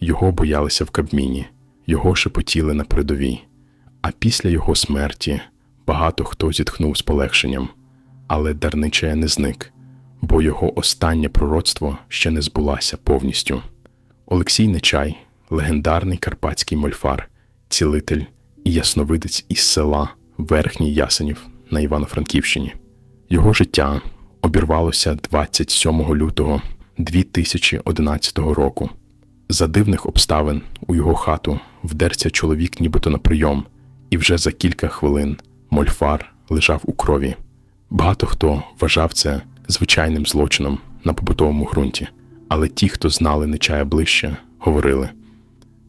Його боялися в Кабміні, його шепотіли на передовій. А після його смерті багато хто зітхнув з полегшенням. Але Дарничая не зник, бо його останнє пророцтво ще не збулася повністю. Олексій Нечай, легендарний карпатський мольфар, цілитель і ясновидець із села Верхній Ясенів на Івано-Франківщині. Його життя обірвалося 27 лютого 2011 року. За дивних обставин у його хату вдерся чоловік нібито на прийом, і вже за кілька хвилин мольфар лежав у крові. Багато хто вважав це звичайним злочином на побутовому ґрунті, але ті, хто знали Нечая ближче, говорили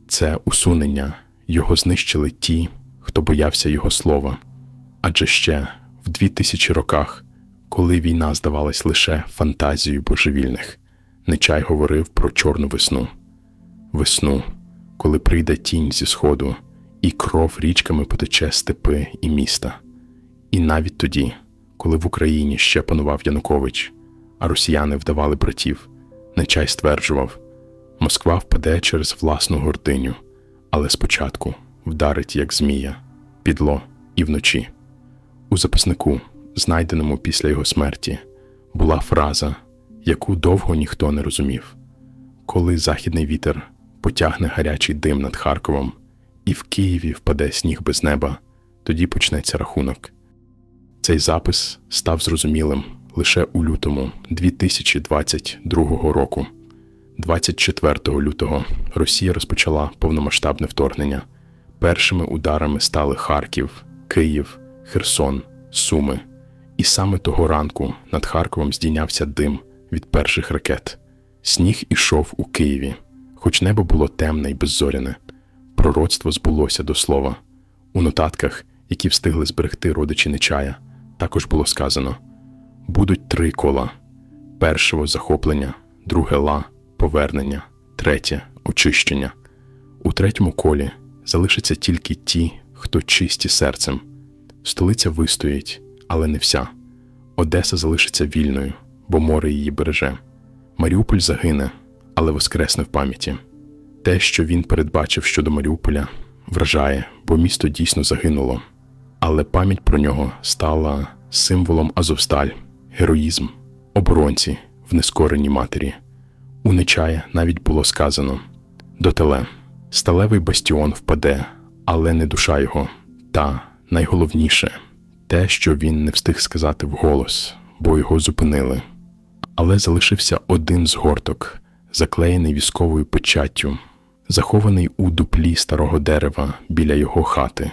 це усунення його знищили ті, хто боявся його слова. Адже ще в 2000 роках, коли війна здавалась лише фантазією божевільних, Нечай говорив про чорну весну. Весну, коли прийде тінь зі сходу, і кров річками потече степи і міста. І навіть тоді, коли в Україні ще панував Янукович, а росіяни вдавали братів, Нечай стверджував, Москва впаде через власну гординю, але спочатку вдарить як змія, підло і вночі. У записнику, знайденому після його смерті, була фраза, яку довго ніхто не розумів. Коли західний вітер потягне гарячий дим над Харковом, і в Києві впаде сніг без неба, тоді почнеться рахунок. Цей запис став зрозумілим лише у лютому 2022 року. 24 лютого Росія розпочала повномасштабне вторгнення. Першими ударами стали Харків, Київ, Херсон, Суми. І саме того ранку над Харковом здійнявся дим від перших ракет. Сніг ішов у Києві, хоч небо було темне і беззоряне. Пророцтво збулося до слова. У нотатках, які встигли зберегти родичі Нечая, також було сказано: будуть три кола: першого захоплення, друге ла, повернення, третє очищення. У третьому колі залишаться тільки ті, хто чисті серцем. Столиця вистоїть, але не вся. Одеса залишиться вільною, бо море її береже. Маріуполь загине, але воскресне в пам'яті. Те, що він передбачив щодо Маріуполя, вражає, бо місто дійсно загинуло. Але пам'ять про нього стала символом Азовсталь, героїзм, оборонці в нескореній матері. У Нечая навіть було сказано до теле, сталевий бастіон впаде, але не душа його. Та найголовніше те, що він не встиг сказати вголос, бо його зупинили. Але залишився один згорток, заклеєний військовою печаттю, захований у дуплі старого дерева біля його хати.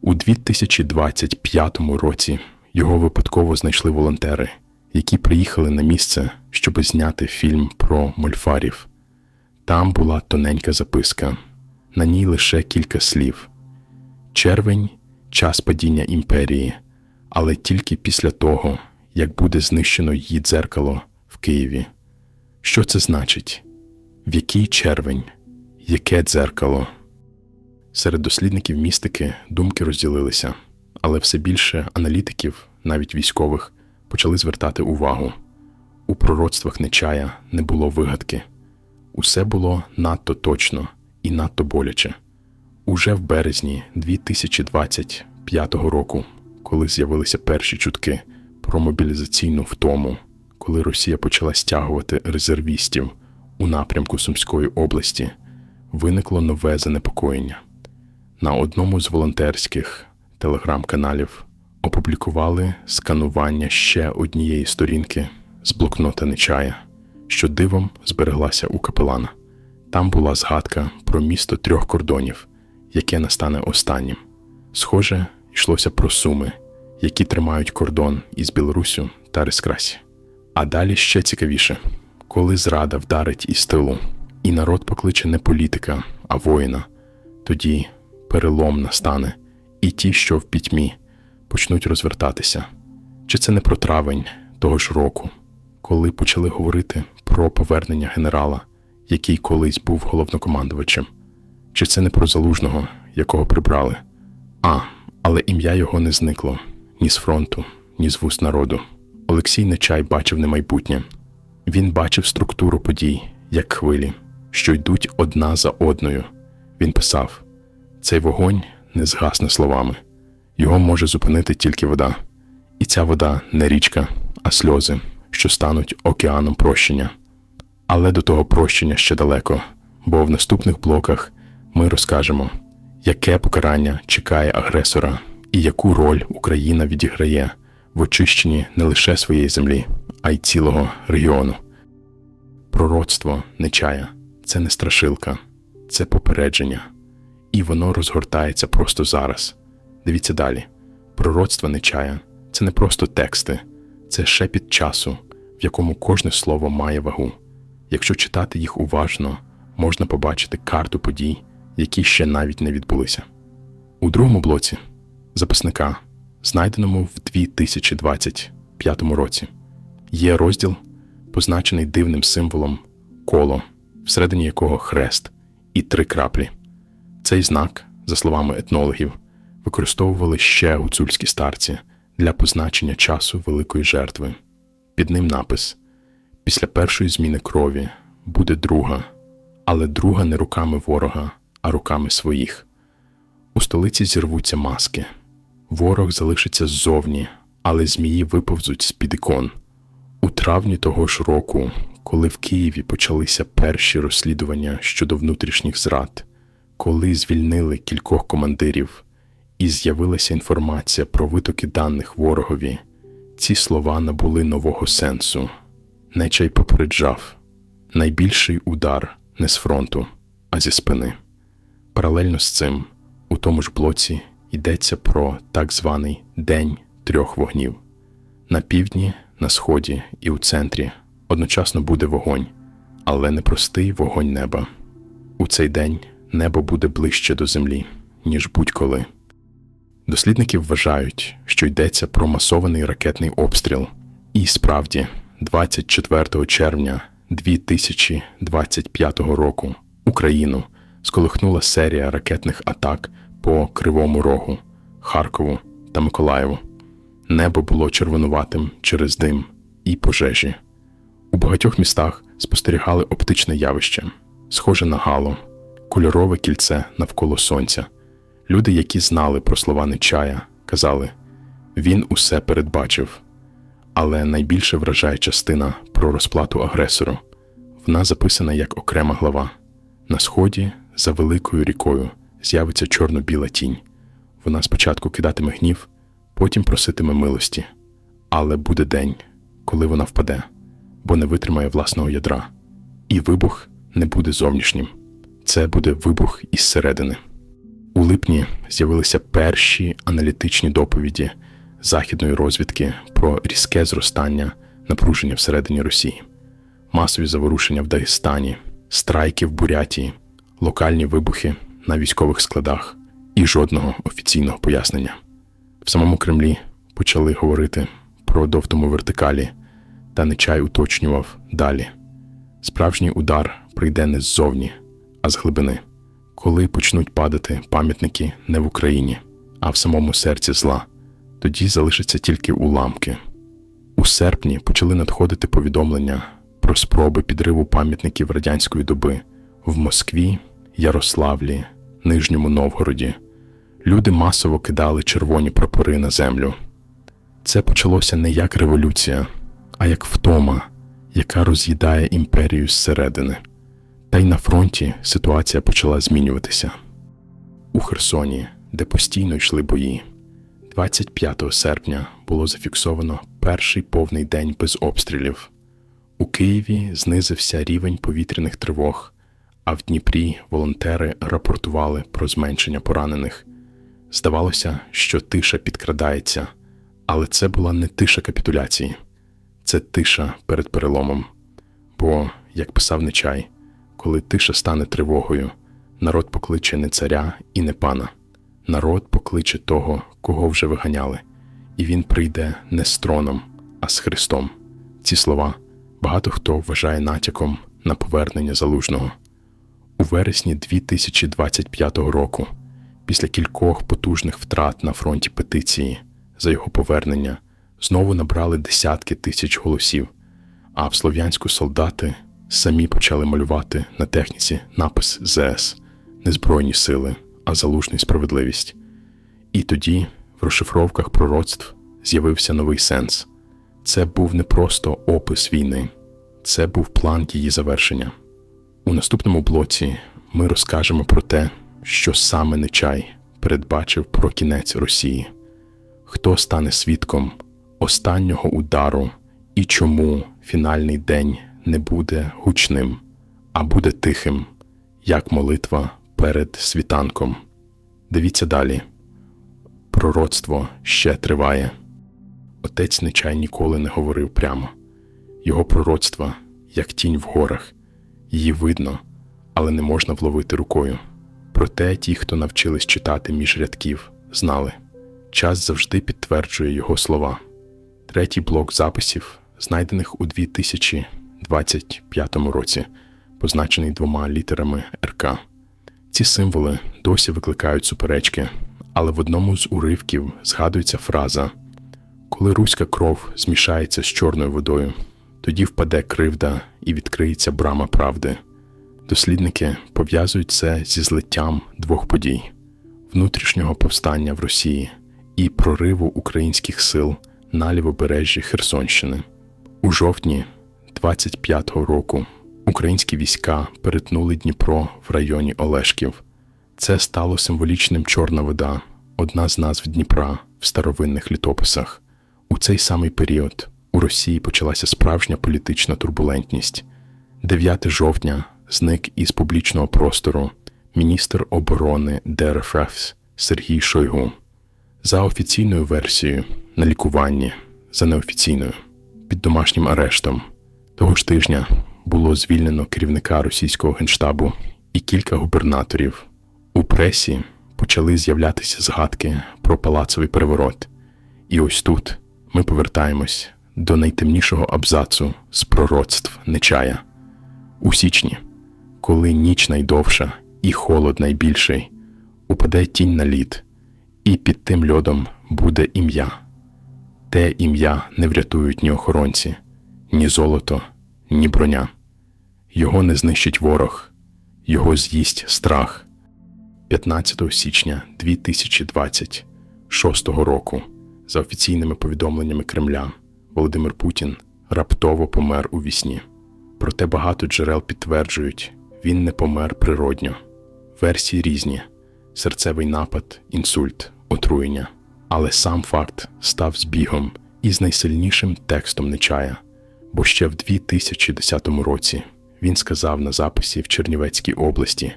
У 2025 році його випадково знайшли волонтери, які приїхали на місце, щоб зняти фільм про мольфарів. Там була тоненька записка, на ній лише кілька слів. Червень час падіння імперії, але тільки після того, як буде знищено її дзеркало в Києві. Що це значить? В який червень? Яке дзеркало? Серед дослідників містики думки розділилися, але все більше аналітиків, навіть військових, почали звертати увагу. У пророцтвах Нечая не було вигадки. Усе було надто точно і надто боляче. Уже в березні 2025 року, коли з'явилися перші чутки про мобілізаційну втому, коли Росія почала стягувати резервістів у напрямку Сумської області, виникло нове занепокоєння. На одному з волонтерських телеграм-каналів опублікували сканування ще однієї сторінки з блокнота Нечая, що дивом збереглася у капелана. Там була згадка про місто трьох кордонів, яке настане останнім. Схоже, йшлося про суми, які тримають кордон із Білоруссю та Рескрасі. А далі ще цікавіше, коли зрада вдарить із тилу, і народ покличе не політика, а воїна, тоді перелом настане, і ті, що в пітьмі, почнуть розвертатися. Чи це не про травень того ж року, коли почали говорити про повернення генерала, який колись був головнокомандувачем? Чи це не про залужного, якого прибрали? А, але ім'я його не зникло ні з фронту, ні з вуст народу. Олексій Нечай бачив не майбутнє. Він бачив структуру подій, як хвилі, що йдуть одна за одною. Він писав: цей вогонь не згасне словами, його може зупинити тільки вода. І ця вода не річка, а сльози, що стануть океаном прощення. Але до того прощення ще далеко, бо в наступних блоках ми розкажемо, яке покарання чекає агресора і яку роль Україна відіграє в очищенні не лише своєї землі, а й цілого регіону. Пророцтво Нечая це не страшилка, це попередження, і воно розгортається просто зараз. Дивіться далі. Пророцтво Нечая це не просто тексти, це шепіт часу, в якому кожне слово має вагу. Якщо читати їх уважно, можна побачити карту подій, які ще навіть не відбулися. У другому блоці записника, знайденому в 2025 році, є розділ, позначений дивним символом коло, всередині якого хрест і три краплі. Цей знак, за словами етнологів, використовували ще гуцульські старці для позначення часу великої жертви. Під ним напис: Після першої зміни крові буде друга, але друга не руками ворога, а руками своїх. У столиці зірвуться маски. Ворог залишиться ззовні, але змії виповзуть з-під ікон. У травні того ж року, коли в Києві почалися перші розслідування щодо внутрішніх зрад, коли звільнили кількох командирів і з'явилася інформація про витоки даних ворогові, ці слова набули нового сенсу. Нечай попереджав найбільший удар не з фронту, а зі спини. Паралельно з цим, у тому ж блоці йдеться про так званий День трьох вогнів. На півдні, на сході і у центрі одночасно буде вогонь, але не простий вогонь неба. У цей день небо буде ближче до землі, ніж будь-коли. Дослідники вважають, що йдеться про масований ракетний обстріл, і справді, 24 червня 2025 року Україну сколихнула серія ракетних атак по Кривому Рогу, Харкову та Миколаєву. Небо було червонуватим через дим і пожежі. У багатьох містах спостерігали оптичне явище, схоже на гало, кольорове кільце навколо сонця. Люди, які знали про слова Нечая, казали він усе передбачив. Але найбільше вражає частина про розплату агресору. Вона записана як окрема глава. На сході, за великою рікою, з'явиться чорно-біла тінь. Вона спочатку кидатиме гнів, потім проситиме милості. Але буде день, коли вона впаде, бо не витримає власного ядра. І вибух не буде зовнішнім. Це буде вибух із середини. У липні з'явилися перші аналітичні доповіді західної розвідки про різке зростання напруження всередині Росії, масові заворушення в Дагестані, страйки в Бурятії, локальні вибухи на військових складах і жодного офіційного пояснення. В самому Кремлі почали говорити про довтому вертикалі, та Нечай уточнював далі: справжній удар прийде не ззовні, а з глибини коли почнуть падати пам'ятники не в Україні, а в самому серці зла, тоді залишаться тільки уламки. У серпні почали надходити повідомлення про спроби підриву пам'ятників радянської доби в Москві, Ярославлі, Нижньому Новгороді. Люди масово кидали червоні прапори на землю. Це почалося не як революція, а як втома, яка роз'їдає імперію зсередини. Та й на фронті ситуація почала змінюватися. У Херсоні, де постійно йшли бої, 25 серпня було зафіксовано перший повний день без обстрілів. У Києві знизився рівень повітряних тривог, а в Дніпрі волонтери рапортували про зменшення поранених. Здавалося, що тиша підкрадається, але це була не тиша капітуляції, це тиша перед переломом. Бо, як писав Нечай, коли тиша стане тривогою, народ покличе не царя і не пана, народ покличе того, кого вже виганяли, і він прийде не з троном, а з Христом. Ці слова багато хто вважає натяком на повернення залужного. Вересні 2025 року, після кількох потужних втрат на фронті петиції за його повернення, знову набрали десятки тисяч голосів, а в Слов'янську солдати самі почали малювати на техніці напис ЗС не збройні сили, а залужний справедливість. І тоді в розшифровках пророцтв з'явився новий сенс. Це був не просто опис війни, це був план її завершення. У наступному блоці ми розкажемо про те, що саме Нечай передбачив про кінець Росії, хто стане свідком останнього удару і чому фінальний день не буде гучним, а буде тихим, як молитва перед світанком. Дивіться далі. Пророцтво ще триває. Отець Нечай ніколи не говорив прямо. Його пророцтва, як тінь в горах, її видно, але не можна вловити рукою. Проте ті, хто навчились читати між рядків, знали час завжди підтверджує його слова. Третій блок записів, знайдених у 2025 році, позначений двома літерами РК. Ці символи досі викликають суперечки, але в одному з уривків згадується фраза Коли руська кров змішається з чорною водою, тоді впаде кривда і відкриється брама правди. Дослідники пов'язують це зі злиттям двох подій: внутрішнього повстання в Росії і прориву українських сил на лівобережжі Херсонщини. У жовтні 25-го року українські війська перетнули Дніпро в районі Олешків. Це стало символічним Чорна вода, одна з назв Дніпра в старовинних літописах. У цей самий період у Росії почалася справжня політична турбулентність. 9 жовтня зник із публічного простору міністр оборони ДРФ Сергій Шойгу. За офіційною версією на лікуванні, за неофіційною, під домашнім арештом. Того ж тижня було звільнено керівника російського генштабу і кілька губернаторів. У пресі почали з'являтися згадки про палацовий переворот. І ось тут ми повертаємось до найтемнішого абзацу з пророцтв Нечая. У січні, коли ніч найдовша і холод найбільший, упаде тінь на лід, і під тим льодом буде ім'я. Те ім'я не врятують ні охоронці, ні золото, ні броня. Його не знищить ворог, його з'їсть страх. 15 січня 2026 року, за офіційними повідомленнями Кремля, Володимир Путін раптово помер у вісні. Проте багато джерел підтверджують, він не помер природньо. Версії різні: серцевий напад, інсульт, отруєння. Але сам факт став збігом із найсильнішим текстом Нечая, бо ще в 2010 році він сказав на записі в Чернівецькій області: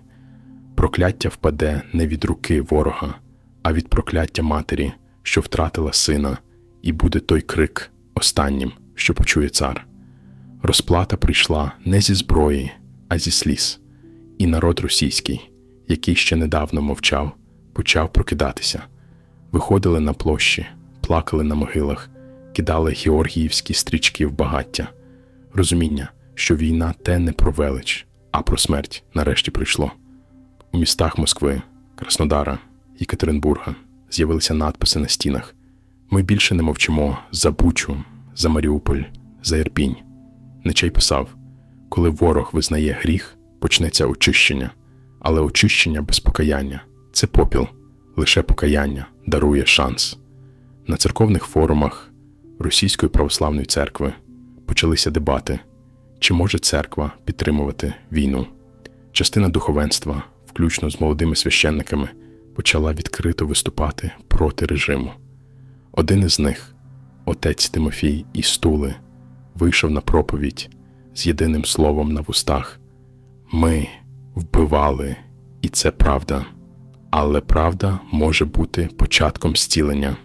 прокляття впаде не від руки ворога, а від прокляття матері, що втратила сина, і буде той крик останнім, що почує цар. Розплата прийшла не зі зброї, а зі сліз, і народ російський, який ще недавно мовчав, почав прокидатися. Виходили на площі, плакали на могилах, кидали георгіївські стрічки в багаття. Розуміння, що війна те не про велич, а про смерть нарешті прийшло. У містах Москви, Краснодара, Єкатеринбурга з'явилися надписи на стінах. Ми більше не мовчимо за Бучу, за Маріуполь, за Ірпінь. Нечай писав: коли ворог визнає гріх, почнеться очищення, але очищення без покаяння це попіл, лише покаяння дарує шанс. На церковних форумах Російської православної церкви почалися дебати, чи може церква підтримувати війну. Частина духовенства, включно з молодими священниками, почала відкрито виступати проти режиму. Один із них, отець Тимофій із Стули, вийшов на проповідь з єдиним словом на вустах: Ми вбивали, і це правда, але правда може бути початком зцілення.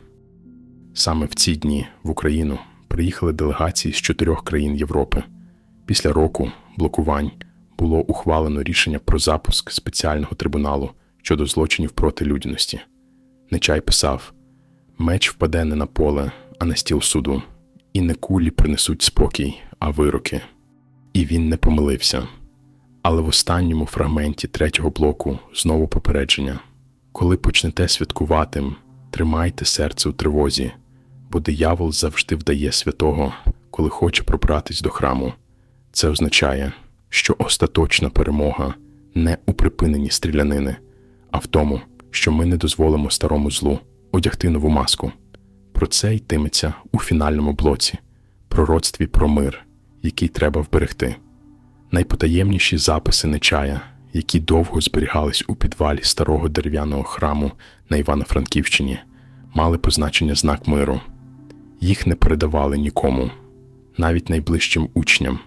Саме в ці дні в Україну приїхали делегації з чотирьох країн Європи. Після року блокувань було ухвалено рішення про запуск спеціального трибуналу щодо злочинів проти людяності. Нечай писав: меч впаде не на поле, а на стіл суду, і не кулі принесуть спокій, а вироки. І він не помилився. Але в останньому фрагменті третього блоку знову попередження: коли почнете святкувати, тримайте серце у тривозі, бо диявол завжди вдає святого, коли хоче пробратись до храму. Це означає, що остаточна перемога не у припиненні стрілянини, а в тому, що ми не дозволимо старому злу одягти нову маску. Про це йтиметься у фінальному блоці пророцтві про мир, який треба вберегти. Найпотаємніші записи Нечая, які довго зберігались у підвалі старого дерев'яного храму на Івано-Франківщині, мали позначення знак миру. Їх не передавали нікому, навіть найближчим учням.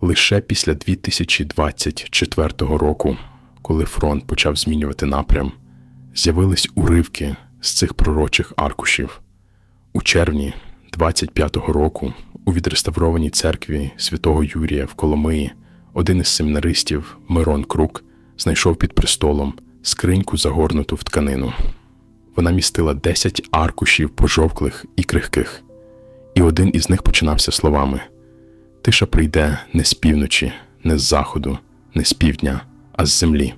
Лише після 2024 року, коли фронт почав змінювати напрям, з'явились уривки з цих пророчих аркушів. У червні 25-го року у відреставрованій церкві святого Юрія в Коломиї один із семінаристів Мирон Крук знайшов під престолом скриньку, загорнуту в тканину. Вона містила 10 аркушів пожовклих і крихких, і один із них починався словами: Тиша прийде не з півночі, не з заходу, не з півдня, а з землі.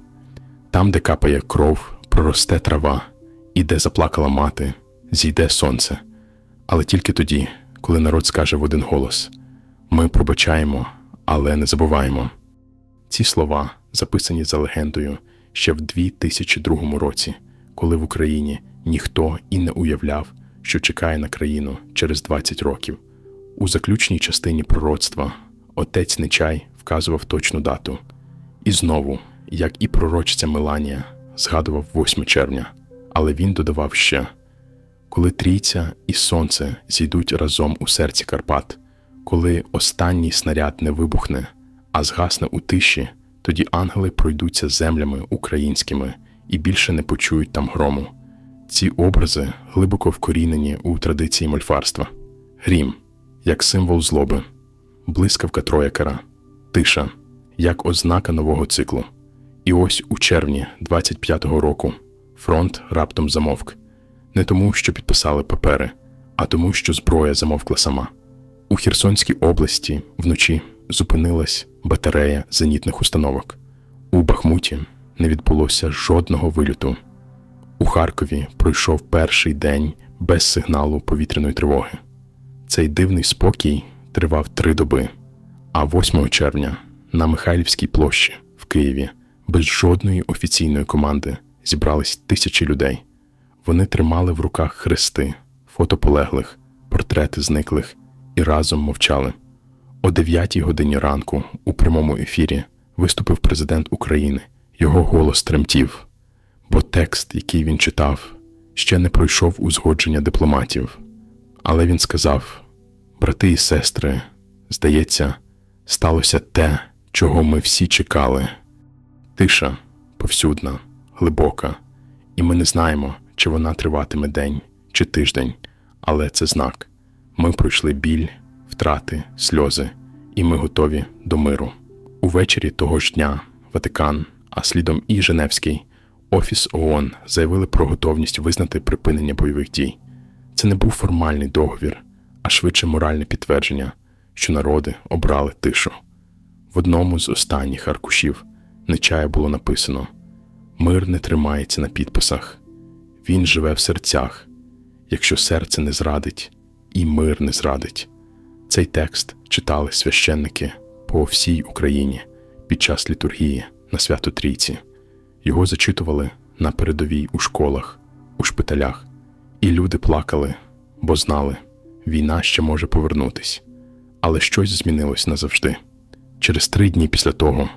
Там, де капає кров, проросте трава, і де заплакала мати, зійде сонце. Але тільки тоді, коли народ скаже в один голос: Ми пробачаємо, але не забуваємо. Ці слова записані за легендою ще в 2002 році, коли в Україні ніхто і не уявляв, що чекає на країну через 20 років. У заключній частині пророцтва отець Нечай вказував точну дату. І знову, як і пророчця Меланія, згадував 8 червня, але він додавав ще коли трійця і сонце зійдуть разом у серці Карпат, коли останній снаряд не вибухне, а згасне у тиші, тоді ангели пройдуться землями українськими і більше не почують там грому. Ці образи глибоко вкорінені у традиції мольфарства. Грім як символ злоби, блискавка троякера, тиша як ознака нового циклу. І ось у червні 25-го року фронт раптом замовк не тому, що підписали папери, а тому, що зброя замовкла сама. У Херсонській області вночі зупинилась батарея зенітних установок. У Бахмуті не відбулося жодного вильоту. У Харкові пройшов перший день без сигналу повітряної тривоги. Цей дивний спокій тривав три доби, а 8 червня на Михайлівській площі в Києві без жодної офіційної команди зібрались тисячі людей. Вони тримали в руках хрести, фото полеглих, портрети зниклих і разом мовчали. О 9 годині ранку у прямому ефірі виступив президент України. Його голос тремтів, бо текст, який він читав, ще не пройшов узгодження дипломатів. Але він сказав: Брати і сестри, здається, сталося те, чого ми всі чекали. Тиша повсюдна, глибока, і ми не знаємо, чи вона триватиме день чи тиждень, але це знак. Ми пройшли біль, втрати, сльози, і ми готові до миру. Увечері того ж дня Ватикан, а слідом і Женевський, Офіс ООН заявили про готовність визнати припинення бойових дій. Це не був формальний договір, а швидше моральне підтвердження, що народи обрали тишу. В одному з останніх аркушів Нечая було написано: Мир не тримається на підписах, він живе в серцях. Якщо серце не зрадить, і мир не зрадить. Цей текст читали священники по всій Україні під час літургії на свято Трійці. Його зачитували на передовій у школах, у шпиталях, і люди плакали, бо знали, війна ще може повернутись. Але щось змінилось назавжди. Через три дні після того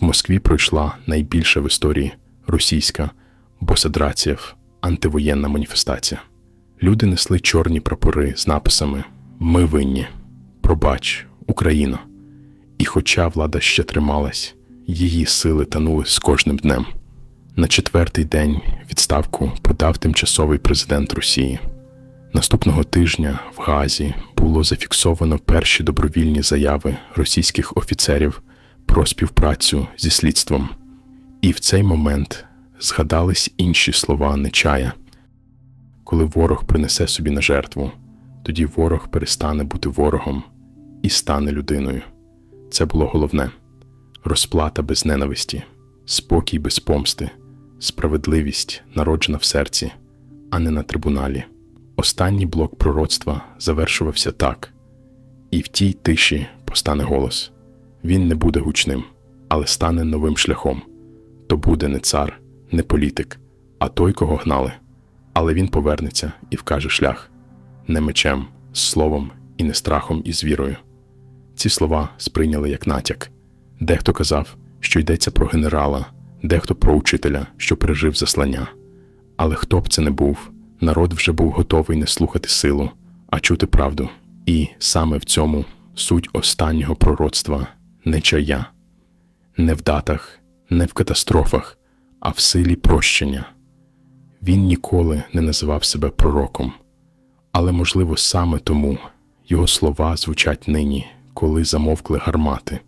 в Москві пройшла найбільша в історії російська босадрація антивоєнна маніфестація. Люди несли чорні прапори з написами Ми винні, пробач, Україна. І хоча влада ще трималась, її сили танули з кожним днем. На четвертий день відставку подав тимчасовий президент Росії. Наступного тижня в Газі було зафіксовано перші добровільні заяви російських офіцерів про співпрацю зі слідством. І в цей момент згадались інші слова Нечая. Коли ворог принесе собі на жертву, тоді ворог перестане бути ворогом і стане людиною. Це було головне розплата без ненависті, спокій без помсти, справедливість, народжена в серці, а не на трибуналі. Останній блок пророцтва завершувався так: і в тій тиші постане голос: Він не буде гучним, але стане новим шляхом. То буде не цар, не політик, а той, кого гнали. Але він повернеться і вкаже шлях не мечем, словом і не страхом і з вірою. Ці слова сприйняли як натяк. Дехто казав, що йдеться про генерала, дехто про учителя, що пережив заслання. Але хто б це не був, народ вже був готовий не слухати силу, а чути правду. І саме в цьому суть останнього пророцтва не чая, не в датах, не в катастрофах, а в силі прощення. Він ніколи не називав себе пророком, але, можливо, саме тому його слова звучать нині, коли замовкли гармати,